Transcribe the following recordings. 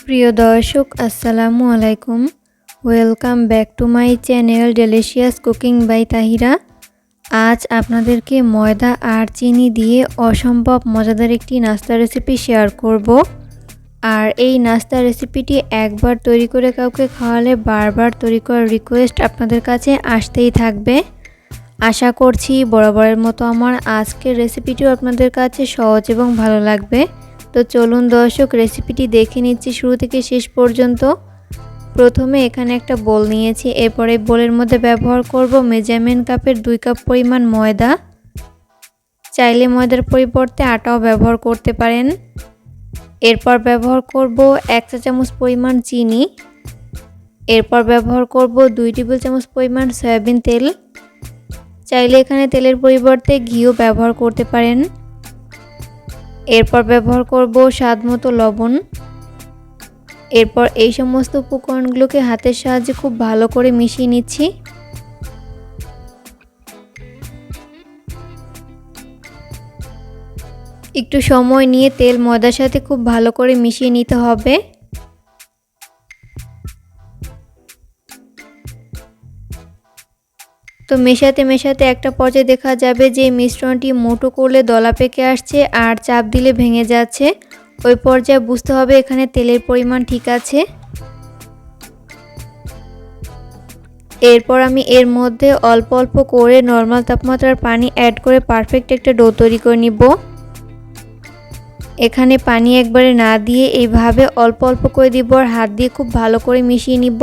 প্রিয় দর্শক, আসসালামু আলাইকুম। Welcome back to my channel delicious cooking by Tahira আজ আপনাদেরকে ময়দা আর চিনি দিয়ে অসম্ভব মজাদার একটি নাস্তা রেসিপি শেয়ার করব। আর এই নাস্তা রেসিপিটি একবার তৈরি করে কাউকে খাওয়ালে বারবার তৈরি করার রিকোয়েস্ট আপনাদের কাছে আসতেই থাকবে। আশা করছি বরাবরের মতো আমার আজকের রেসিপিটিও আপনাদের কাছে সহজ এবং ভালো লাগবে। তো চলুন দর্শক রেসিপিটি দেখে নিচ্ছি শুরু থেকে শেষ পর্যন্ত। প্রথমে এখানে একটা বোল নিয়েছি, এরপরে বোলের মধ্যে ব্যবহার করব মেজারমেন্ট কাপের দুই কাপ পরিমাণ ময়দা। চাইলে ময়দার পরিবর্তে আটাও ব্যবহার করতে পারেন। এরপর ব্যবহার করব এক চা চামচ পরিমাণ চিনি। এরপর ব্যবহার করব দুই টেবিল চামচ পরিমাণ সয়াবিন তেল। চাইলে এখানে তেলের পরিবর্তে ঘিও ব্যবহার করতে পারেন। এরপর ব্যবহার করব স্বাদ মতো লবণ। এরপর এই সমস্ত উপকরণগুলোকে হাতের সাহায্যে খুব ভালো করে মিশিয়ে নিচ্ছি। একটু সময় নিয়ে তেল ময়দার সাথে খুব ভালো করে মিশিয়ে নিতে হবে। তো মেশাতে মেশাতে একটা পর্যায়ে দেখা যাবে যে মিশ্রণটি মোটো করলে দলা পেকে আসছে আর চাপ দিলে ভেঙে যাচ্ছে। ওই পর্যায়ে বুঝতে হবে এখানে তেলের পরিমাণ ঠিক আছে। এরপর আমি এর মধ্যে অল্প অল্প করে নর্মাল তাপমাত্রার পানি অ্যাড করে পারফেক্ট একটা ডো তৈরি করে নিব। এখানে পানি একবারে না দিয়ে এইভাবে অল্প অল্প করে দিব আর হাত দিয়ে খুব ভালো করে মিশিয়ে নিব।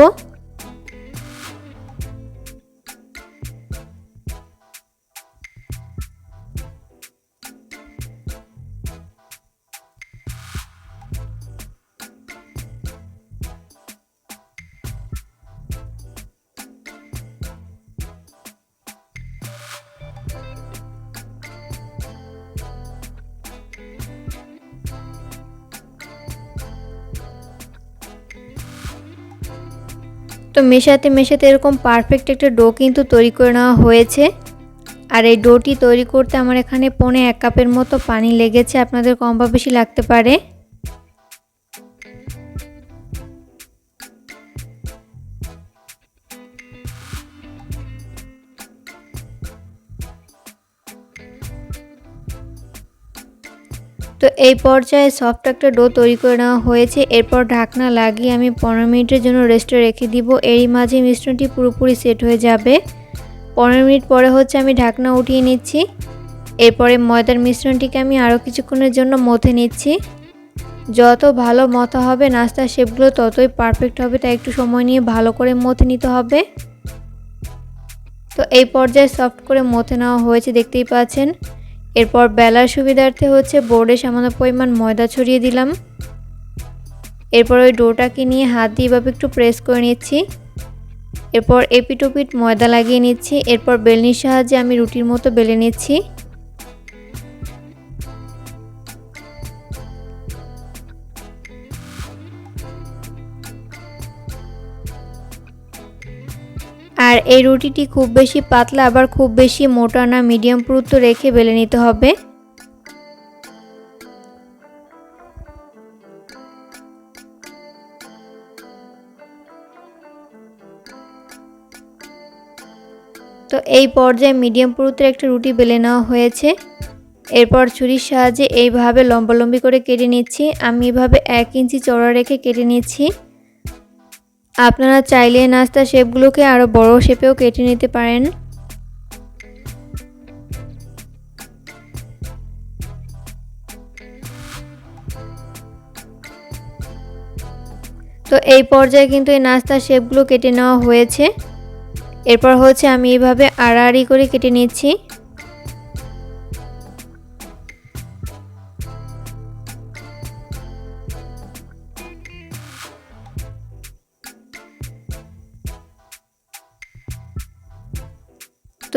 তো মেশাতে মেশাতে এরকম পারফেক্ট একটা ডো কিন্তু তৈরি করে নেওয়া হয়েছে। আর এই ডোটি তৈরি করতে আমার এখানে পনে এক কাপের মতো পানি লেগেছে। আপনাদের কম বা বেশি লাগতে পারে। তো এই পর্যায়ে সফট একটা ডো তৈরি করে নেওয়া হয়েছে। এরপর ঢাকনা লাগিয়ে আমি পনেরো মিনিটের জন্য রেস্টে রেখে দিব। এরই মাঝে মিশ্রণটি পুরোপুরি সেট হয়ে যাবে। পনেরো মিনিট পরে হচ্ছে আমি ঢাকনা উঠিয়ে নিচ্ছি। এরপরে ময়দার মিশ্রণটিকে আমি আরও কিছুক্ষণের জন্য মথে নিচ্ছি। যত ভালো মথা হবে নাস্তার শেপগুলো ততই পারফেক্ট হবে। তাই একটু সময় নিয়ে ভালো করে মথে নিতে হবে। তো এই পর্যায়ে সফট করে মথে নেওয়া হয়েছে, দেখতেই পাচ্ছেন। এরপর বেলার সুবিধার্থে হচ্ছে বোর্ডে সামান্য পরিমাণ ময়দা ছড়িয়ে দিলাম। এরপর ওই ডোটাকে নিয়ে হাত দিয়ে এভাবে একটু প্রেস করে নিচ্ছি। এরপর এপিটোপিট ময়দা লাগিয়ে নিচ্ছি। এরপর বেলনির সাহায্যে আমি রুটির মতো বেলে নিচ্ছি। আর এই রুটিটি খুব বেশি পাতলা, আবার খুব বেশি মোটা না মিডিয়াম পুরুত্ব রেখে বেলে নিতে হবে। তো এই পর্যায়ে মিডিয়াম পুরুত্বের একটা রুটি বেলে নেওয়া হয়েছে। এরপর ছুরির সাহায্যে এইভাবে লম্বালম্বি করে কেটে নিচ্ছি। আমি এভাবে এক ইঞ্চি চড়া রেখে কেটে নিচ্ছি। আপনারা চাইলে নাস্তা শেপগুলোকে আরও বড় শেপেও কেটে নিতে পারেন। তো এই পর্যায়ে কিন্তু এই নাস্তার শেপগুলো কেটে নেওয়া হয়েছে। এরপর হচ্ছে আমি এইভাবে আড়াআড়ি করে কেটে নিচ্ছি।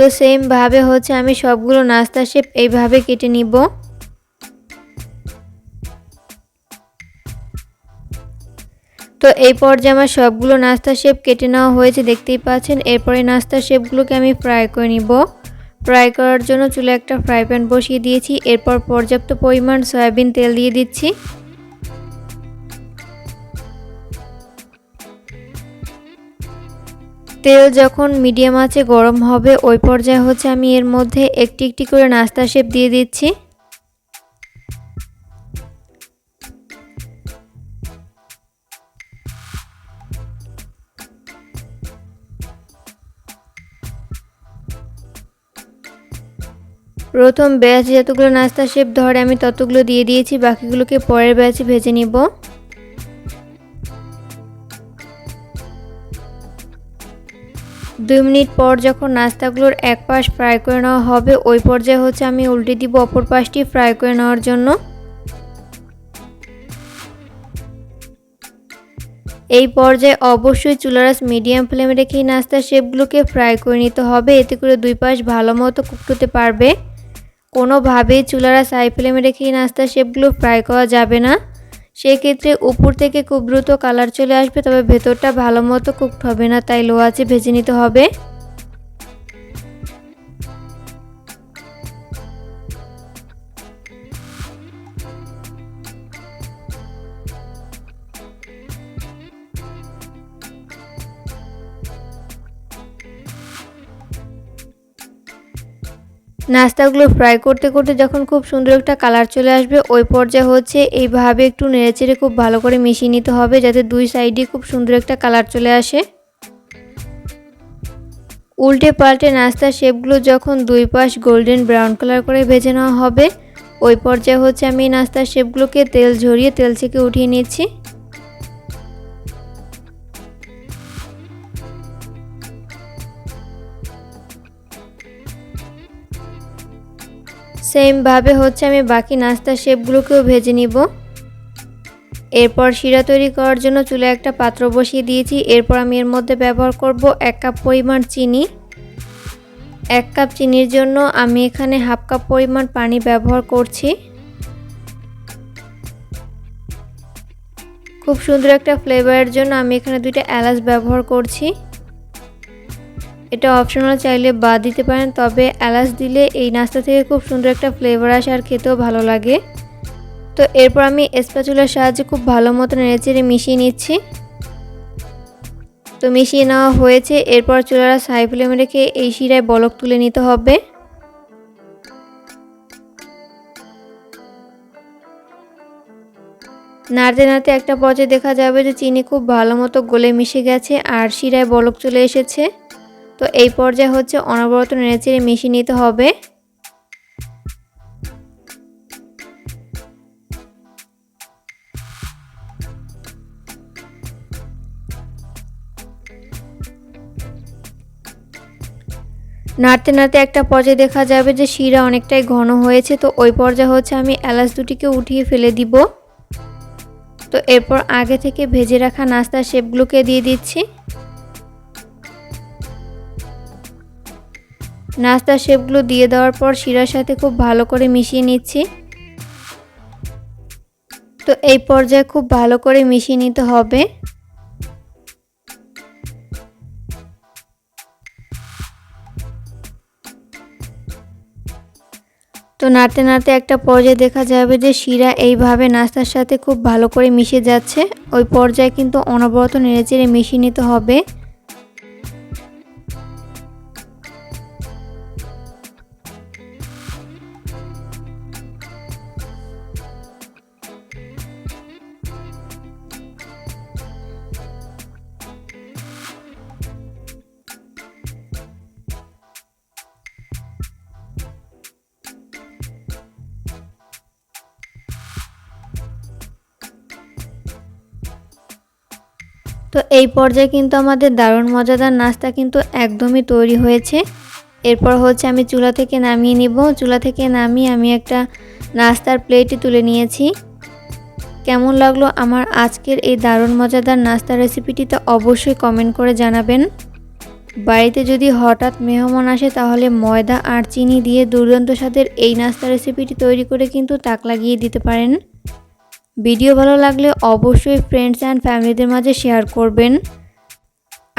তো সেমভাবে হচ্ছে আমি সবগুলো নাস্তা শেপ এইভাবে কেটে নিব। তো এই পর্যায়ে আমার সবগুলো নাস্তা শেপ কেটে নেওয়া হয়েছে, দেখতেই পাচ্ছেন। এরপরে নাস্তা শেপগুলোকে আমি ফ্রাই করে নিব। ফ্রাই করার জন্য চুলে একটা ফ্রাই প্যান বসিয়ে দিয়েছি। এরপর পর্যাপ্ত পরিমাণ সয়াবিন তেল দিয়ে দিচ্ছি। তেল যখন মিডিয়াম আছে গরম হবে, ওই পর্যায়ে হচ্ছে আমি এর মধ্যে একটি একটি করে নাস্তা শেপ দিয়ে দিচ্ছি। প্রথম ব্যাচ যতগুলো নাস্তা শেপ ধরে আমি ততগুলো দিয়ে দিয়েছি, বাকিগুলোকে পরের ব্যাচে ভেজে নিব। দুই মিনিট পর যখন নাস্তাগুলোর এক পাশ ফ্রাই করে নেওয়া হবে, ওই পর্যায়ে হচ্ছে আমি উল্টে দিব অপর পাশটি ফ্রাই করে নেওয়ার জন্য। এই পর্যায়ে অবশ্যই চুলারাস মিডিয়াম ফ্লেমে রেখে নাস্তার শেপগুলোকে ফ্রাই করে নিতে হবে, এতে করে দুই পাশ ভালো মতো কুক হতে পারবে। কোনোভাবেই চুলারাস হাই ফ্লেমে রেখে নাস্তার শেপগুলো ফ্রাই করা যাবে না। সেক্ষেত্রে উপর থেকে খুব দ্রুত কালার চলে আসবে, তবে ভেতরটা ভালো মতো কুকড হবে না, তাই লো আছে ভেজে নিতে হবে। নাস্তাগুলো ফ্রাই করতে করতে যখন খুব সুন্দর একটা কালার চলে আসবে, ওই পর্যায়ে হচ্ছে এইভাবে একটু নেড়েচেড়ে খুব ভালো করে মিশিয়ে নিতে হবে যাতে দুই সাইডে খুব সুন্দর একটা কালার চলে আসে। উল্টে পাল্টে নাস্তার শেপগুলো যখন দুই পাশ গোল্ডেন ব্রাউন কালার করে ভেজে নেওয়া হবে, ওই পর্যায়ে হচ্ছে আমি নাস্তার শেপগুলোকে তেল ঝরিয়ে তেল থেকে উঠিয়ে নিচ্ছি। সেমভাবে হচ্ছে আমি বাকি নাস্তার শেপগুলোকেও ভেজে নিব। এরপর শিরা তৈরি করার জন্য চুলে একটা পাত্র বসিয়ে দিয়েছি। এরপর আমি এর মধ্যে ব্যবহার করব এক কাপ পরিমাণ চিনি। এক কাপ চিনির জন্য আমি এখানে হাফ কাপ পরিমাণ পানি ব্যবহার করছি। খুব সুন্দর একটা ফ্লেভারের জন্য আমি এখানে দুইটা এলাচ ব্যবহার করছি। এটা অপশনাল চাইলে বাদ দিতে পারেন, তবে এলাচ দিলে এই নাস্তা থেকে খুব সুন্দর একটা ফ্লেভার আসে আর খেতেও ভালো লাগে। তো এরপর আমি স্প্যাচুলার সাহায্যে খুব ভালো মতো নেড়েচেড়ে মিশিয়ে নিচ্ছি। তো মিশিয়ে নেওয়া হয়েছে, এরপর চুলারা হাই ফ্লেমে রেখে এই শিরায় বলক তুলে নিতে হবে। নাড়তে নাড়তে একটা পর্যায়ে দেখা যাবে যে চিনি খুব ভালো মতো গলে মিশে গেছে আর শিরায় বলক চলে এসেছে। তো এই পর্যায়ে হচ্ছে অনবরত নেড়েচেড়ে মিশিয়ে নিতে হবে। নাড়তে নাড়তে একটা পর্যায়ে দেখা যাবে যে শিরা অনেকটাই ঘন হয়েছে, তো ওই পর্যায়ে হচ্ছে আমি এলাচ দুটিকে উঠিয়ে ফেলে দিব। তো এরপর আগে থেকে ভেজে রাখা নাস্তার শেপগুলোকে দিয়ে দিচ্ছি। নাস্তার শেপগুলো দিয়ে দেওয়ার পর শিরার সাথে খুব ভালো করে মিশিয়ে নিচ্ছি। তো এই পর্যায়ে খুব ভালো করে মিশিয়ে নিতে হবে। তো নাড়তে নাড়তে একটা পর্যায়ে দেখা যাবে যে শিরা এইভাবে নাস্তার সাথে খুব ভালো করে মিশে যাচ্ছে। ওই পর্যায়ে কিন্তু অনবরত নেড়েচেড়ে মিশিয়ে নিতে হবে। তো এই পর্যায়ে কিন্তু আমাদের দারুণ মজাদার নাস্তা কিন্তু একদমই তৈরি হয়েছে। এরপর হচ্ছে আমি চুলা থেকে নামিয়ে নিব। চুলা থেকে নামিয়ে আমি একটা নাস্তার প্লেটে তুলে নিয়েছি। কেমন লাগল আমার আজকের এই দারুণ মজাদার নাস্তা রেসিপিটি তো অবশ্যই কমেন্ট করে জানাবেন। বাড়িতে যদি হঠাৎ মেহমান আসে তাহলে ময়দা আর চিনি দিয়ে দুর্দান্ত স্বাদের এই নাস্তা রেসিপিটি তৈরি করে কিন্তু তাক লাগিয়ে দিতে পারেন। ভিডিও ভালো লাগলে অবশ্যই ফ্রেন্ডস অ্যান্ড ফ্যামিলিদের মাঝে শেয়ার করবেন।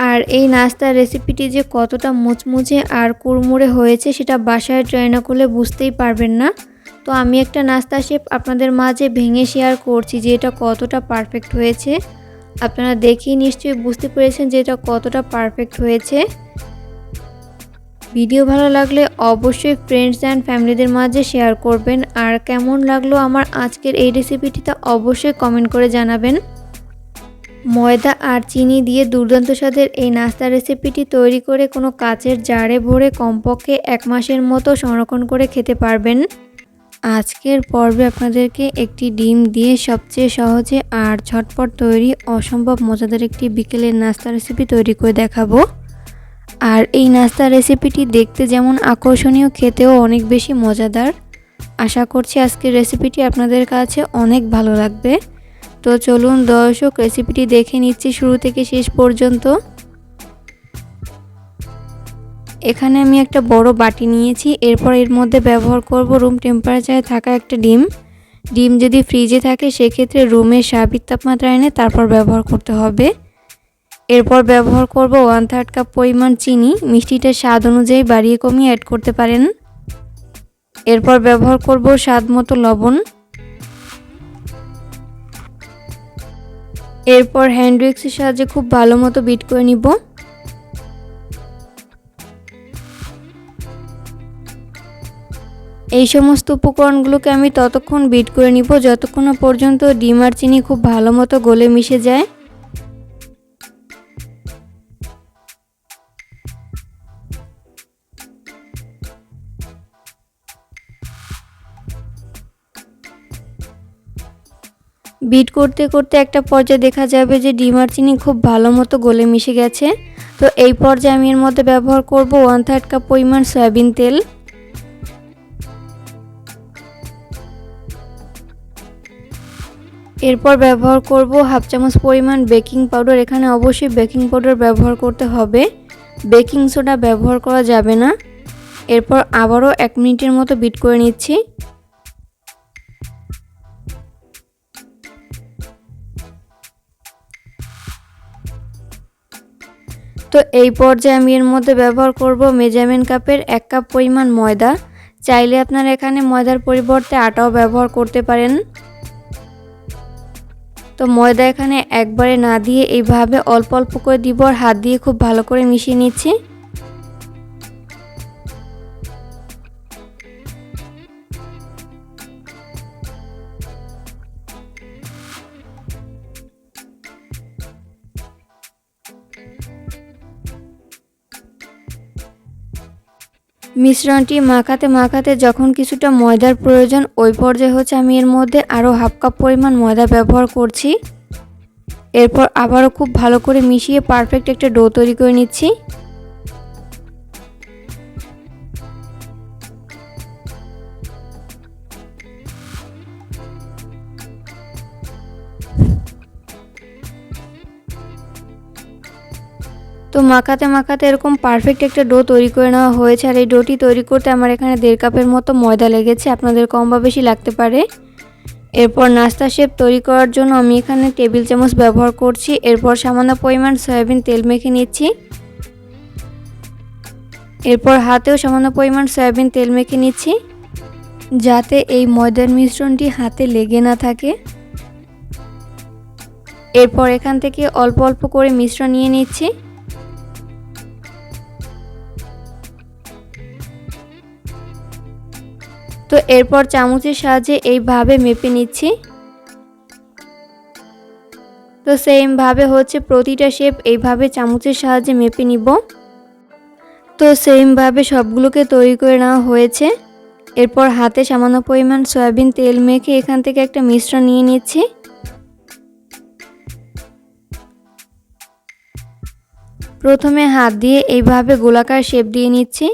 আর এই নাস্তার রেসিপিটি যে কতটা মুচমুচে আর কুড়মুড়ে হয়েছে সেটা বাসায় ট্রাই না করলে বুঝতেই পারবেন না। তো আমি একটা নাস্তা শেপ আপনাদের মাঝে ভেঙে শেয়ার করছি যে এটা কতটা পারফেক্ট হয়েছে। আপনারা দেখেই নিশ্চয়ই বুঝতে পেরেছেন যে এটা কতটা পারফেক্ট হয়েছে। ভিডিও ভালো লাগলে অবশ্যই ফ্রেন্ডস অ্যান্ড ফ্যামিলিদের মাঝে শেয়ার করবেন। আর কেমন লাগল আমার আজকের এই রেসিপিটিতে অবশ্যই কমেন্ট করে জানাবেন। ময়দা আর চিনি দিয়ে দুর্দান্ত স্বাদের এই নাস্তা রেসিপিটি তৈরি করে কোনো কাচের জারে ভরে কমপক্ষে এক মাসের মতো সংরক্ষণ করে খেতে পারবেন। আজকের পর্বে আপনাদেরকে একটি ডিম দিয়ে সবচেয়ে সহজে আর ঝটপট তৈরি অসম্ভব মজাদার একটি বিকেলের নাস্তা রেসিপি তৈরি করে দেখাবো। আর এই নাস্তা রেসিপিটি দেখতে যেমন আকর্ষণীয়, খেতেও অনেক বেশি মজাদার। আশা করছি আজকের রেসিপিটি আপনাদের কাছে অনেক ভালো লাগবে। তো চলুন দর্শক রেসিপিটি দেখে নিচ্ছি শুরু থেকে শেষ পর্যন্ত। এখানে আমি একটা বড় বাটি নিয়েছি, এরপর এর মধ্যে ব্যবহার করব রুম টেম্পারেচারে থাকা একটা ডিম। ডিম যদি ফ্রিজে থাকে, সেক্ষেত্রে রুমের স্বাভাবিক তাপমাত্রা এনে তারপর ব্যবহার করতে হবে। এরপর ব্যবহার করব ওয়ান থার্ড কাপ পরিমাণ চিনি। মিষ্টিটা স্বাদ অনুযায়ী বাড়িয়ে কমিয়ে অ্যাড করতে পারেন। এরপর ব্যবহার করব স্বাদ মতো লবণ। এরপর হ্যান্ড উইক্সের সাহায্যে খুব ভালো মতো বিট করে নিব। এই সমস্ত উপকরণগুলোকে আমি ততক্ষণ বিট করে নিব, যতক্ষণ পর্যন্ত ডিম আর চিনি খুব ভালো মতো গলে মিশে যায়। বিট করতে করতে একটা পর্যায়ে দেখা যাবে যে ডিম চিনি খুব ভালো মতো গলে মিশে গেছে। তো এই পর্যায়ে আমি এর মধ্যে ব্যবহার করব ওয়ান থার্ড কাপ পরিমাণ সয়াবিন তেল। এরপর ব্যবহার করব হাফ চামচ পরিমাণ বেকিং পাউডার। এখানে অবশ্যই বেকিং পাউডার ব্যবহার করতে হবে। বেকিং সোডা ব্যবহার করা যাবে না। এরপর আবারও এক মিনিটের মতো বিট করে নিচ্ছি। তো এই পর্যায়ে আমি এর মধ্যে ব্যবহার করব মেজারমেন্ট কাপের এক কাপ পরিমাণ ময়দা। চাইলে আপনারা এখানে ময়দার পরিবর্তে আটাও ব্যবহার করতে পারেন। তো ময়দা এখানে একবারে না দিয়ে এইভাবে অল্প অল্প করে দিব আর হাত দিয়ে খুব ভালো করে মিশিয়ে নিচ্ছি। মিশ্রণটি মাখাতে মাখাতে যখন কিছুটা ময়দার প্রয়োজন, ওই পর্যায়ে হচ্ছে আমি এর মধ্যে আরও হাফ কাপ পরিমাণ ময়দা ব্যবহার করছি। এরপর আবারও খুব ভালো করে মিশিয়ে পারফেক্ট একটা ডো তৈরি করে নিচ্ছি। তো মাখাতে মাখাতে এরকম পারফেক্ট একটা ডো তৈরি করে নেওয়া হয়েছে। আর এই ডোটি তৈরি করতে আমার এখানে দেড় কাপের মতো ময়দা লেগেছে। আপনাদের কম বা বেশি লাগতে পারে। এরপর নাস্তা শেপ তৈরি করার জন্য আমি এখানে টেবিল চামচ ব্যবহার করছি। এরপর সামান্য পরিমাণ সয়াবিন তেল মেখে নিচ্ছি। এরপর হাতেও সামান্য পরিমাণ সয়াবিন তেল মেখে নিচ্ছি। যাতে এই ময়দার মিশ্রণটি হাতে লেগে না থাকে। এরপর এখান থেকে অল্প অল্প করে মিশ্রণ নিয়ে নিচ্ছি। তো এরপর চামচের সাহায্যে এইভাবে মেপে নিচ্ছি। তো সেমভাবে হচ্ছে প্রতিটা শেপ এইভাবে চামচের সাহায্যে মেপে নিব। তো সেমভাবে সবগুলোকে তৈরি করে নেওয়া হয়েছে। এরপর হাতে সামান্য পরিমাণ সয়াবিন তেল মেখে এখান থেকে একটা মিশ্রণ নিয়ে নিচ্ছি। প্রথমে হাত দিয়ে এইভাবে গোলাকার শেপ দিয়ে নিচ্ছি।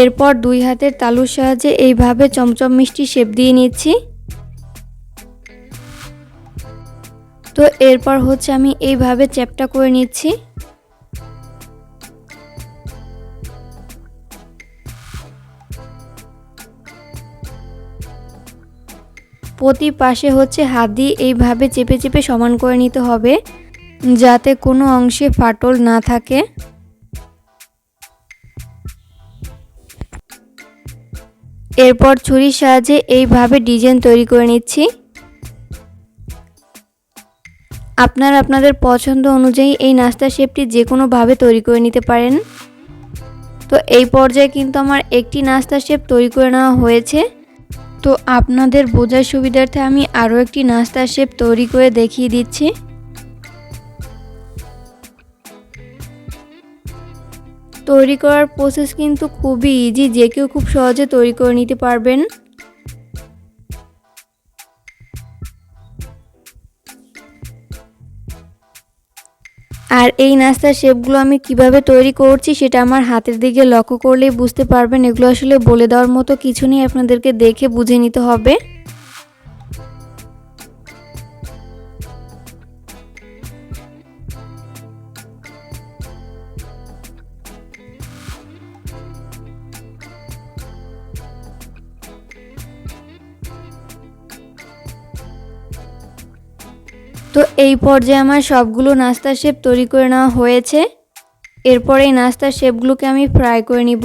এরপর দুই হাতের তালুর সাহায্যে এইভাবে চমচম মিষ্টি শেপ দিয়ে নিচ্ছি। তো এরপর হচ্ছে আমি এইভাবে চ্যাপটা করে নিচ্ছি। প্রতি পাশে হচ্ছে হাত দিয়ে এইভাবে চেপে চেপে সমান করে নিতে হবে, যাতে কোনো অংশে ফাটল না থাকে। এরপর ছুরির সাহায্যে এইভাবে ডিজাইন তৈরি করে নিচ্ছি। আপনারা আপনাদের পছন্দ অনুযায়ী এই নাস্তা শেপটি যে কোনোভাবে তৈরি করে নিতে পারেন। তো এই পর্যায়ে কিন্তু আমার একটি নাস্তা শেপ তৈরি করে নেওয়া হয়েছে। তো আপনাদের বোঝার সুবিধার্থে আমি আরও একটি নাস্তা শেপ তৈরি করে দেখিয়ে দিচ্ছি। তৈরি করার প্রসেস কিন্তু খুবই ইজি যে কেউ খুব সহজে তৈরি করে নিতে পারবেন। আর এই নাস্তার শেপগুলো আমি কীভাবে তৈরি করছি সেটা আমার হাতের দিকে লক্ষ্য করলেই বুঝতে পারবেন। এগুলো আসলে বলে দেওয়ার মতো কিছু নেই, আপনাদেরকে দেখে বুঝে নিতে হবে। এই পর্যায়ে আমার সবগুলো নাস্তার শেপ তৈরি করে নেওয়া হয়েছে। এরপর এই নাস্তার শেপগুলোকে আমি ফ্রাই করে নিব।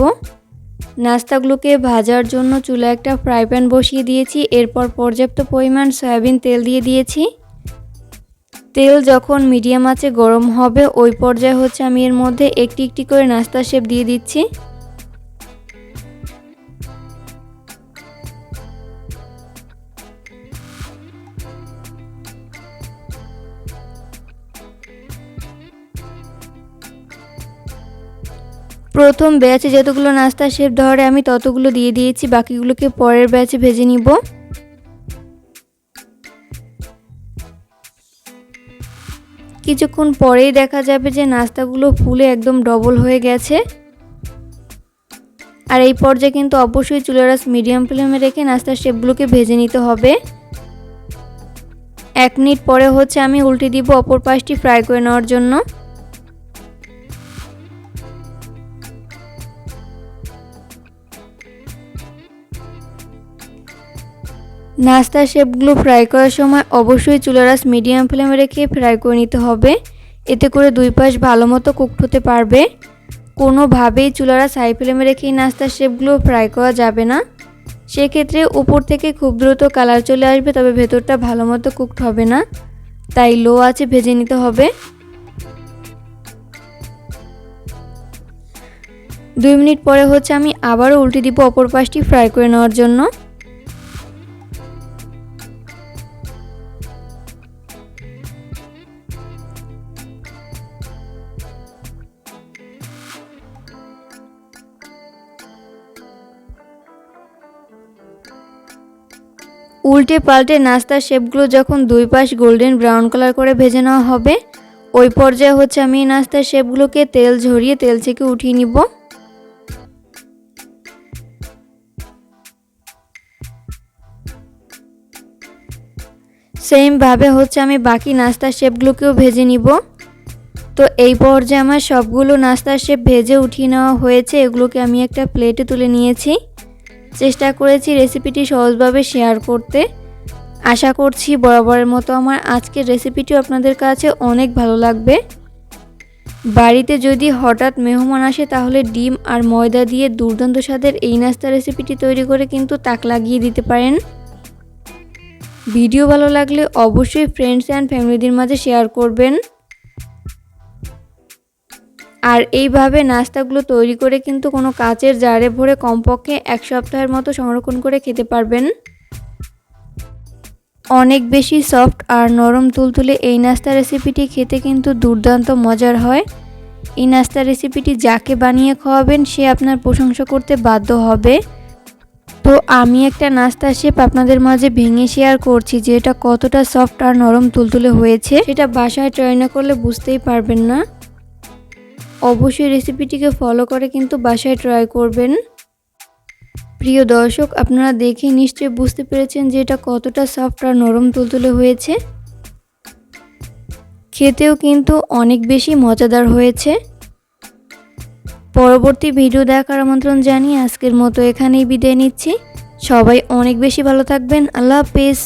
নাস্তাগুলোকে ভাজার জন্য চুলা একটা ফ্রাই প্যান বসিয়ে দিয়েছি। এরপর পর্যাপ্ত পরিমাণ সয়াবিন তেল দিয়ে দিয়েছি। তেল যখন মিডিয়াম আছে গরম হবে, ওই পর্যায়ে হচ্ছে আমি এর মধ্যে একটি একটি করে নাস্তা শেপ দিয়ে দিচ্ছি। প্রথম ব্যাচে যতগুলো নাস্তা শেপ ধরে, আমি ততগুলো দিয়ে দিয়েছি, বাকিগুলোকে পরের ব্যাচে ভেজে নিব। কিছুক্ষণ পরেই দেখা যাবে যে নাস্তাগুলো ফুলে একদম ডবল হয়ে গেছে। আর এই পর্যায়ে কিন্তু অবশ্যই চুলের রাস মিডিয়াম ফ্লেমে রেখে নাস্তার শেপগুলোকে ভেজে নিতে হবে। এক মিনিট পরে হচ্ছে আমি উল্টে দিব অপর পাশটি ফ্রাই করে নেওয়ার জন্য। নাস্তার শেপগুলো ফ্রাই করার সময় অবশ্যই চুলার আঁচ মিডিয়াম ফ্লেমে রেখে ফ্রাই করে নিতে হবে। এতে করে দুই পাশ ভালো মতো কুকড হতে পারবে। কোনোভাবেই চুলার আঁচ হাই ফ্লেমে রেখে নাস্তার শেপগুলো ফ্রাই করা যাবে না। সেক্ষেত্রে উপর থেকে খুব দ্রুত কালার চলে আসবে, তবে ভেতরটা ভালো মতো কুকড হবে না। তাই লো আছে ভেজে নিতে হবে। দুই মিনিট পরে হচ্ছে আমি আবারও উল্টে দিব অপর পাশটি ফ্রাই করে নেওয়ার জন্য। উল্টে পাল্টে নাস্তার শেপগুলো যখন দুই পাশ গোল্ডেন ব্রাউন কালার করে ভেজে নেওয়া হবে, ওই পর্যায়ে হচ্ছে আমি নাস্তার শেপগুলোকে তেল ঝরিয়ে তেল থেকে উঠিয়ে নিব। সেমভাবে হচ্ছে আমি বাকি নাস্তার শেপগুলোকেও ভেজে নিব। তো এই পর্যায়ে আমার সবগুলো নাস্তার শেপ ভেজে উঠিয়ে নেওয়া হয়েছে, এগুলোকে আমি একটা প্লেটে তুলে নিয়েছি। চেষ্টা করেছি রেসিপিটি সহজভাবে শেয়ার করতে। আশা করছি বরাবরের মতো আমার আজকের রেসিপিটিও আপনাদের কাছে অনেক ভালো লাগবে। বাড়িতে যদি হঠাৎ মেহমান আসে তাহলে ডিম আর ময়দা দিয়ে দুর্দান্ত স্বাদের এই নাস্তা রেসিপিটি তৈরি করে কিন্তু তাক লাগিয়ে দিতে পারেন। ভিডিও ভালো লাগলে অবশ্যই ফ্রেন্ডস অ্যান্ড ফ্যামিলিদের মাঝে শেয়ার করবেন। আর এইভাবে নাস্তাগুলো তৈরি করে কিন্তু কোনো কাচের জারে ভরে কমপক্ষে এক সপ্তাহের মতো সংরক্ষণ করে খেতে পারবেন। অনেক বেশি সফট আর নরম তুলতুলে এই নাস্তা রেসিপিটি খেতে কিন্তু দুর্দান্ত মজার হয়। এই নাস্তা রেসিপিটি যাকে বানিয়ে খাওয়াবেন সে আপনার প্রশংসা করতে বাধ্য হবে। তো আমি একটা নাস্তা শেপ আপনাদের মাঝে ভেঙে শেয়ার করছি যে এটা কতটা সফট আর নরম তুলতুলে হয়েছে, সেটা বাসায় ট্রাই না করলে বুঝতেই পারবেন না। অবশ্যই রেসিপিটিকে ফলো করে কিন্তু বাসায় ট্রাই করবেন। প্রিয় দর্শক, আপনারা দেখে নিশ্চয়ই বুঝতে পেরেছেন যে এটা কতটা সফট আর নরম তুলতুলে হয়েছে। খেতেও কিন্তু অনেক বেশি মজাদার হয়েছে। পরবর্তী ভিডিও দেখার আমন্ত্রণ জানিয়ে আজকের মতো এখানেই বিদায় নিচ্ছি। সবাই অনেক বেশি ভালো থাকবেন। আল্লাহ হাফেজ।